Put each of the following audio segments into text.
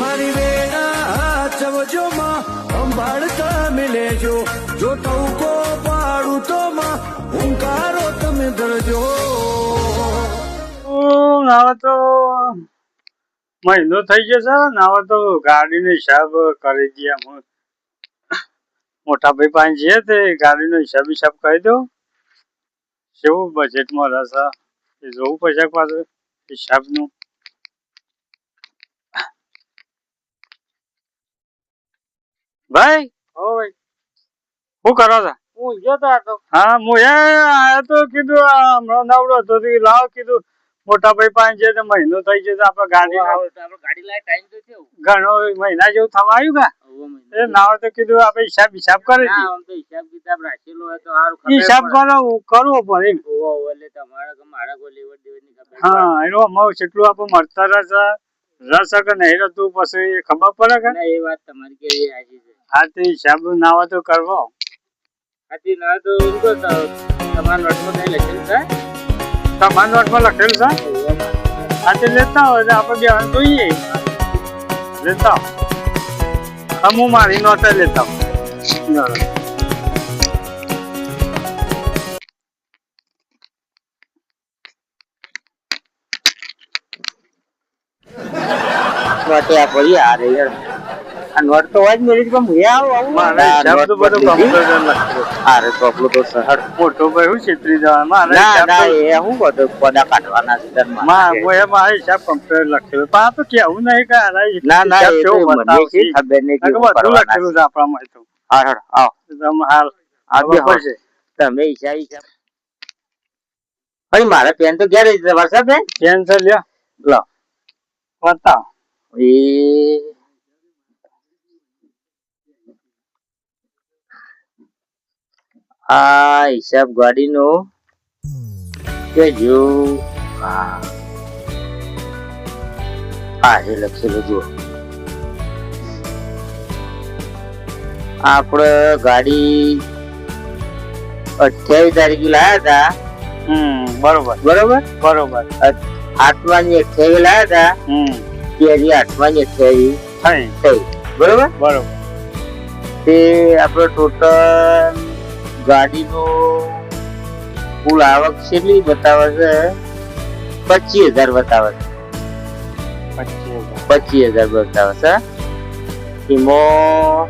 મારી વેણા ચવજો માં, સંભાળતા મિલેજો. જો ટવકો પાડું તો માં, હુંકારો તમે ધરજો. નાવા તો મહિનો થઈ જશે નાવા તો ગાડીનો હિસાબ કરી દઈએ મોટા ભાઈ પાસે જઈએ તે, ગાડીનો હિસાબ હિસાબ કરી દો કેવું બજેટમાં રહેશે? એ જોવું પડશે પાછું હિસાબનું. ભાઈ? ઓ ભાઈ. શું કરો છો? હું જોતો હતો હા હું એ આયો તો કીધું હમણાં નવડો હતો. લાવો કીધું મોટા ભાઈ પાંચ છે તો મહિનો થઈ જશે આપણે ગાડી ગાડી લાય ટાઈમ તો થયો ઘણો મહિના જેવું થવા આવ્યું કા? એ નાવ તો કીધું આપણે હિસાબ હિસાબ કરી ના, આમ તો હિસાબ કિતાબ રાખેલો હોય તો સારું ખબર હિસાબ. કરો કરવો પડે એમ. ઓહો, એટલે તમારે કે મારે કોઈ લેવડ દેવડની ખબર હા એનો અમારું કેટલું આપણે મળતા રહેશે. રહેશે કે નહીં તું પછી ખબર પડે કે? ના, એ વાત તમારી કેવી આવી છે. હા તે હિસાબ નાવા તો કરવો. સાચી ના તો તો તમારા નોટમાં કઈ લખેલું છે? તમારા નોટમાં લખેલું છે? હા તે લેતા હોય એટલે આપણે બે જોઈએ લેતા. હું મારી નોટ લેતા. નોટે આ પડી આ રે આ નોટ તો હોય મેરી પણ આવું આવું બધો તો મોટો ભાઈ હું છેતરી જવા મારે ના ના એ હું બધું પદા કાઢવાના છે ધરમાં. માં હું મારે હિસાબ કમ્પ્યુટર લખેલો પણ તો કેવું નહીં કે આ ના ના એ તો મને ખબર નહીં આ બધું લખેલું છે. છે આપણામાં તો. હા હેડો, આવો. તમે હાલ. આ પડશે. તમે હિસાબ હિસાબ ભાઈ મારે પેન તો છે? વરસાદ લ્યો. લો. બતાવો. એ આ હિસાબ ગાડીનો કે જો હા આ છે લખેલું જુઓ. આપણે ગાડી અઠ્યાવીસ તારીખે લાયા હતા. હમ બરોબર. બરોબર? બરોબર. આઠમાની અઠ્યાવીસ લાયા હતા. હમ. ત્યાંની આઠમાની અઠ્યાવીસ થઈ. થઈ. બરોબર? બરોબર. તે આપણો ટોટલ ગાડીનો કુલ આવક કેટલી બતાવે છે પચીસ હજાર બતાવે છે પચીસ હજાર. બતાવે છે એમાં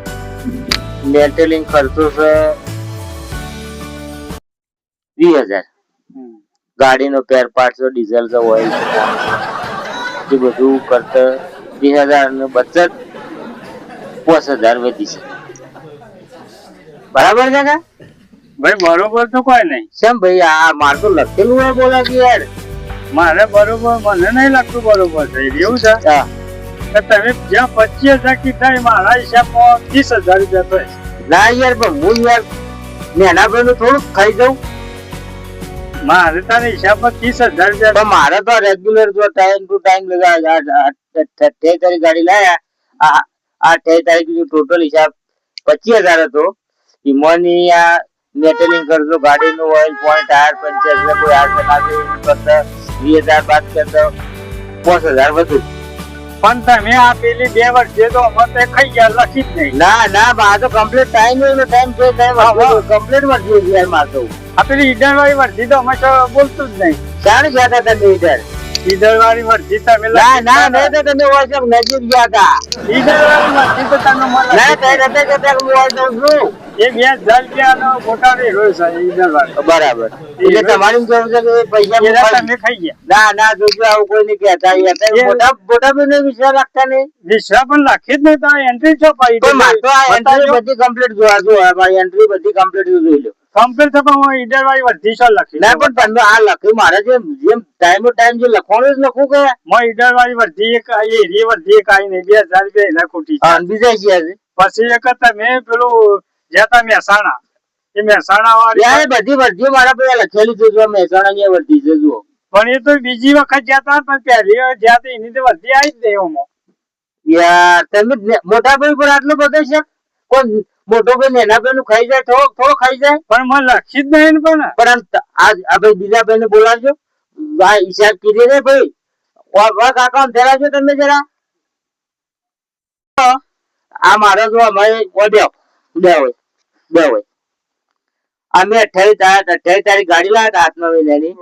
મેન્ટેલિંગ ખર્ચો છે વીસ હજાર. ગાડીનો પેર પાર્ટ છે ડીઝલ છે ઓઇલ છે. એ બધું કરતા બે હજાર અને બચત પાંચ હજાર વધી છે. બરાબર છે કે? ભાઈ બરોબર તો કોઈ નહીં. કેમ ભાઈ આ માર તો લખેલું હોય બોલા કે યાર. મારે બરોબર મને નહીં લાગતું બરોબર છે. એવું છે? તમે જ્યાં પચીસ હજાર કીધા મારા હિસાબમાં ત્રીસ હજાર રૂપિયા થાય ના યાર પણ હું યાર મેના ભાઈ થોડુંક ખાઈ જાઉં. મારે તારા હિસાબમાં ત્રીસ હજાર રૂપિયા મારે તો રેગ્યુલર જો ટાઈમ ટુ ટાઈમ અઠ્યાવીસ તારીખ ગાડી લાયા. આ અઠ્યાવીસ તારીખ જો ટોટલ હિસાબ પચીસ હજાર હતો. ઇમોની આ મેટેલિંગ કરજો, ગાડીનું ઓઇલ પોઈન્ટ ટાયર પંચર કોઈ એવું કરતા વીસ હજાર બાદ કરતા પાંચ હજાર વધુ. પણ તમે આ પેલી બે વર્ષે તો અમે તે ખાઈ ગયા લખી જ નહીં. ના ના આ તો કમ્પ્લીટ ટાઈમ એનો ટાઈમ છે ટાઈમ. કમ્પ્લીટ વર્ષી યાર માર તો. આ પેલી ઈડર વાળી વર્ધી તો અમે તો બોલતું જ નહીં. ચાણ ગયા હતા તમે ઈધર? ઈડર વાળી વર્ષી તમે ના ના મેં તો તમે વોટ્સઅપ નજીક ગયા હતા. ઈડર વાળી વર્ધી તો તમે મને ના કઈ રીતે કહેતા હું વોટ્સઅપ છું એ બે હજાર રૂપિયાનો છે બરાબર. એટલે તમારી કેવું છે કે પૈસા એના ખાઈ ગયા. ના ના જોજો આવું કોઈ નહીં કહેતા યાર. તમે એ- મોટા મોટા ભાઈને વિશ્વાસ રાખતા નહીં? વિશ્વા પણ લખી જ નહીં તો એન્ટ્રી છો પાઈ તો મારે તો આ એન્ટ્રી બધી કમ્પ્લીટ જોવા જો મારી એન્ટ્રી બધી કમ્પ્લીટ જોઈ લો. કમ્પ્લીટ તો હું ઈડર વાળી વધી છો લખી ના પણ તમે આ લખ્યું મારે જે જેમ ટાઈમ ટાઈમ જે લખવાનું જ લખું કે? মই ઈડર વાળી એક એરી વર્ધી એક આઈ બે હજાર રૂપિયા એના ખોટી છે. હા, બીજા ગયા છે. પછી એક તમે પેલું જ્યાં મહેસાણા. એ મહેસાણા વાળી બધી વર્ધી મારા પેલા લખેલી છે જો મહેસાણા ની વર્ધી જુઓ. પણ એ તો બીજી વખત જતા પણ પહેલી જ્યાં એની તો વર્ધી આવી જ નહીં એમાં યાર તમે મોટા ભાઈ પર આટલો બધો છે? મોટો ભાઈ નેના ભાઈ નું ખાઈ જાય થોડો થોડો ખાઈ જાય? પણ મને લખી જ નહીં પણ. પણ આજ આ ભાઈ બીજા ભાઈ ને બોલાવજો. ભાઈ હિસાબ કીધી ને ભાઈ. કાકા છો તમે જરા. આ મારો જો અમારે બે બે હોય. બે હોય. અમે અઠાવીસ તારીખ અઠ્યાવીસ તારીખ ગાડી લાવ્યા હતા આઠમા મહિનાની.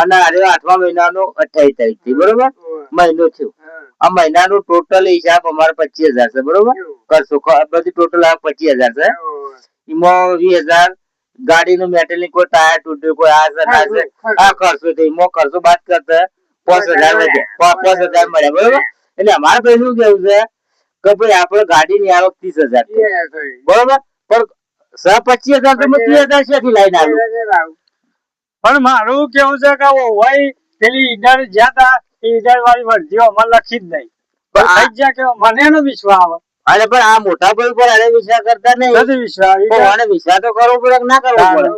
અને આજે આઠમા મહિનાનું અઠાવીસ તારીખથી બરોબર? મહિનો થયો. આ મહિનાનું ટોટલ હિસાબ અમારો પચીસ હજાર છે બરોબર? કરશો બધી ટોટલ આ પચીસ હજાર છે. એમાં વીસ હજાર ગાડીનું મેટેલિંગ કોઈ ટાયર તૂટ્યું કોઈ આ છે આ કરશો તો એમાં કરશો બાદ કરતા પાંચ હજાર પાંચ હજાર મળ્યા. બરોબર? એટલે અમારે પછી શું કેવું છે કે ભાઈ આપણે ગાડીની આવક ત્રીસ હજાર બરોબર? પણ પચીસ હજાર તમે ત્રીસ હજાર. શેથી લઈને આવ્યું? પણ મારું કેવું છે કે હોય પેલી ઈડર જ્યાં તા એ ઈડર વાળી વર્ધીઓ અમારે લખી જ નહીં. પણ આ- થઈ કે મને એનો વિશ્વાસ આવે? અરે પણ આ મોટા ભાઈ પર અરે વિશ્વાસ કરતા નહીં. નથી વિશ્વાસ આને વિશ્વાસ તો કરવો પડે ના કરવો પડે?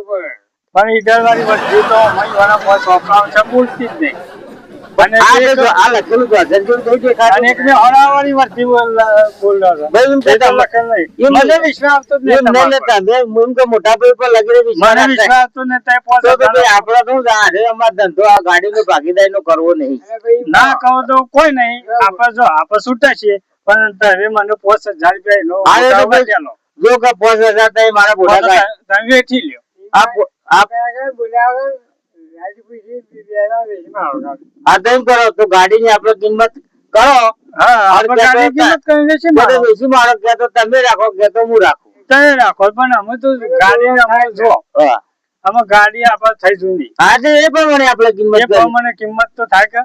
પણ ઈડર વાળી વર્ધી તો અમારી વાળા છોકરાઓ છે બોલતી જ નહીં. એક ને ને કરવો નહીં. ના કહો તો કોઈ નહીં. આપડે જો આપણે છૂટા છીએ પણ તમે મને પોસ્ટ હજાર રૂપિયા ચાલો. જો કે પાંચ હજાર થાય મારા બોલા તમે વેઠી લ્યો. આ પો- આ આ તો એમ કરો. તો ગાડી કહેતા કિંમત કરી તમે રાખો કે તો હું રાખું. તમે રાખો પણ અમે તો ગાડી જો અમે ગાડી આપડે થઈ જૂની. હા તો એ પ્રમાણે આપણે કિંમત પ્રમાણે કિંમત તો થાય કે?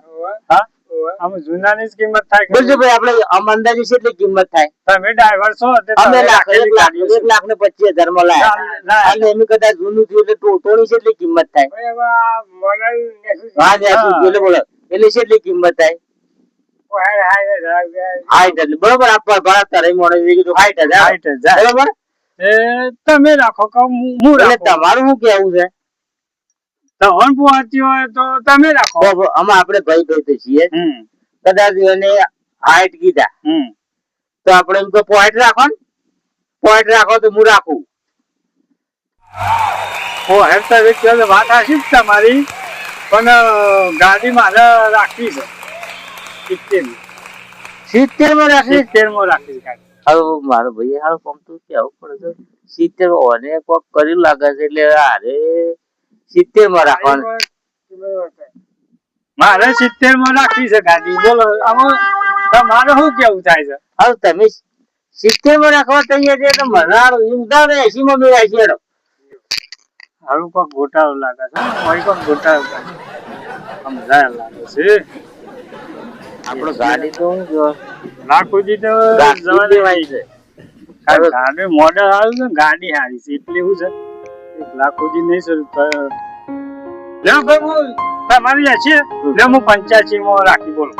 હા? અમે જૂનાની જ કિંમત થાય કે આપણે આમ અંદાજે કેટલી કિંમત થાય. તમે ડ્રાઈવર છો અમે લાખ એક લાખ છે. એક લાખ ને પચીસ હજારમાં લાયા. ના, ના. અને એમ કદાચ જૂનું થયું એટલે ટો- કેટલી કિંમત થાય. હા ને હા. બોલો. એટલે કેટલી કિંમત થાય. હાઈટ એટલે બરોબર આપવા ભાડા તારે મોડે કીધું હાઈટ હજાર હાઈટ હજાર. બરોબર? તમે રાખો કે તમારું શું કેવું છે? ધવન પહોંચી હોય તો તમે રાખો. આમાં આપણે ભાઈ ભાઈ તો છીએ કદાચ એને હાઈટ કીધા. તો આપણે એમ તો પોઈન્ટ રાખો ને. પોઈન્ટ રાખો તો હું રાખું. ઓ હેરતા વ્યક્તિ વાત જ તમારી પણ ગાડી મારે રાખવી છે. સિત્તેર સિત્તેરમાં રાખી સિત્તેરમાં રાખી હવે મારો ભાઈ હાલ કોમ તો કેવું પડે છે. સિત્તેર ઓને કોક કરી લાગે છે એટલે અરે સિત્તેરમાં રાખવાનું. મારે સિત્તેરમાં રાખવી છે ગાડી બોલો આમાં તમારે શું કેવું થાય છે? હવે તમે સિત્તેરમાં રાખવા તૈયાર છે તો મને ઉદાહરણ એસી માં મેળા છે. હારું કોક ગોટાળો લાગે છે કોઈ કોક ગોટાળો લાગે સમજાય લાગે છે. આપણો ગાડી તો હું જો લાખોજી તો જવા દેવાય છે. ગાડી મોડલ આવ્યું છે ને ગાડી સારી છે. એટલે એવું છે. લાખોજી નહીં સર લે ભાઈ હું તમારી છે. લે હું પંચ્યાસી માં રાખી બોલો.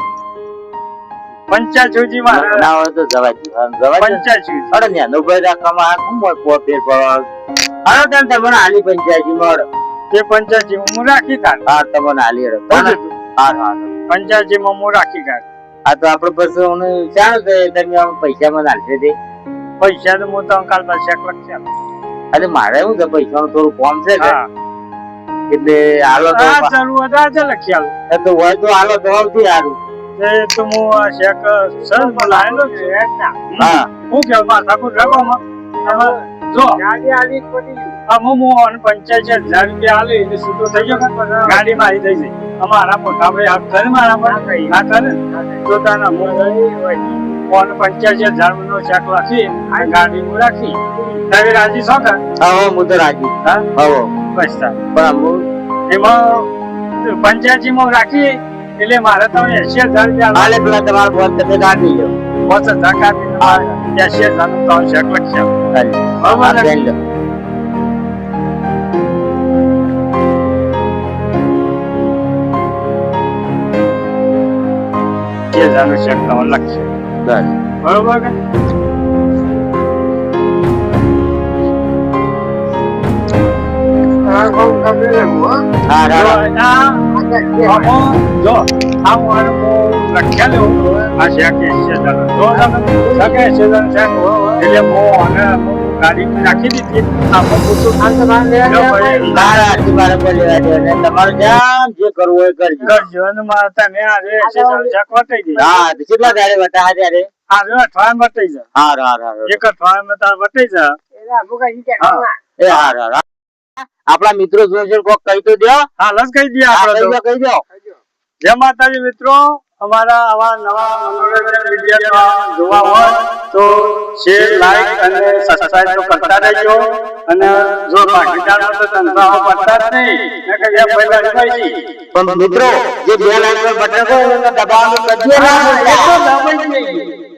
પંચ્યાસી માં ના હોય તો જવા જવા પંચ્યાસી અરે નેનો ભાઈ રાખવામાં આ શું પો ફેર પડવાનો હાલો તાન તમને હાલી પંચ્યાસી માં. તે પંચ્યાસી હું રાખી તાર હા તમને હાલી હેડો હા હા પંચ્યાસી માં હું રાખી કાઢ. આ તો આપડે પછી હું જાણું છે તમે આમ પૈસા તે. પૈસા તો હું તો અંકાલ પાસે એક લખશે અરે મારે શું છે પૈસાનું થોડું કોમ છે કે? એટલે હાલો તો આ જરૂર હતા આજે લખી આલું એ તો હોય તો હાલો તો સૌથી સારું એ તો હું આ શેક સર બોલાયેલો છે. હા. હું કેવું માથા કુટ રાખવામાં આમાં જો. આમાં હું અને પંચાયત હજાર રૂપિયા આલે એટલે સીધો થઈ ગયો કે ગાડી મારી થઈ ગઈ. અમારા મોટા ભાઈ હાથ કરે મારા પણ ના કરે તો તાના હું અને પંચાયત હજાર નો ચેક લખી આ ગાડી હું રાખી. તમે રાજી છો કે હા હું તો રાજી. હા? હવે બસ બરાબર પણ એમાં પંચ્યાસી માં રાખી એટલે મારે તો એસી હજાર રૂપિયા હાલે પેલા તમારા ફોન તમે કાઢી લો પાંચ હજાર કાઢી એસી હજારનું ત્રણ શેક લખશે. હજારનું ચેક તમે લખી બરોબર નાખી દીધી. જો. તમારે કરવું હોય એ કરજો. કરજો અને મારે તમે આ એસી હજાર વટાઈ દીધો હા કેટલા તારે બતા ત્યારે આ જો અઠવાડિયામાં જાય જા હાર હાર હાર. એક અઠવાડિયામાં તાર બતાઈ જા હા. એ હાર હાર. આપણા મિત્રો કોક કહી તો દો હાલ જ કહી દઈએ આપણે કહી દો જય માતાજી મિત્રો અમારા આવા નવા મનોરંજન વીડિયો જોવા હોય તો શેર લાઈક અને સબસ્ક્રાઇબ તો કરતા રહેજો. અને જો ભાગીદાર તો ધંધાઓ પડતા જ નહીં. નકર એ પહેલા રમાઈ પણ મિત્રો જે બે લાઈન પર બટન હોય એને દબાવવાનું કદી ના તો દબાઈ જ નહીં.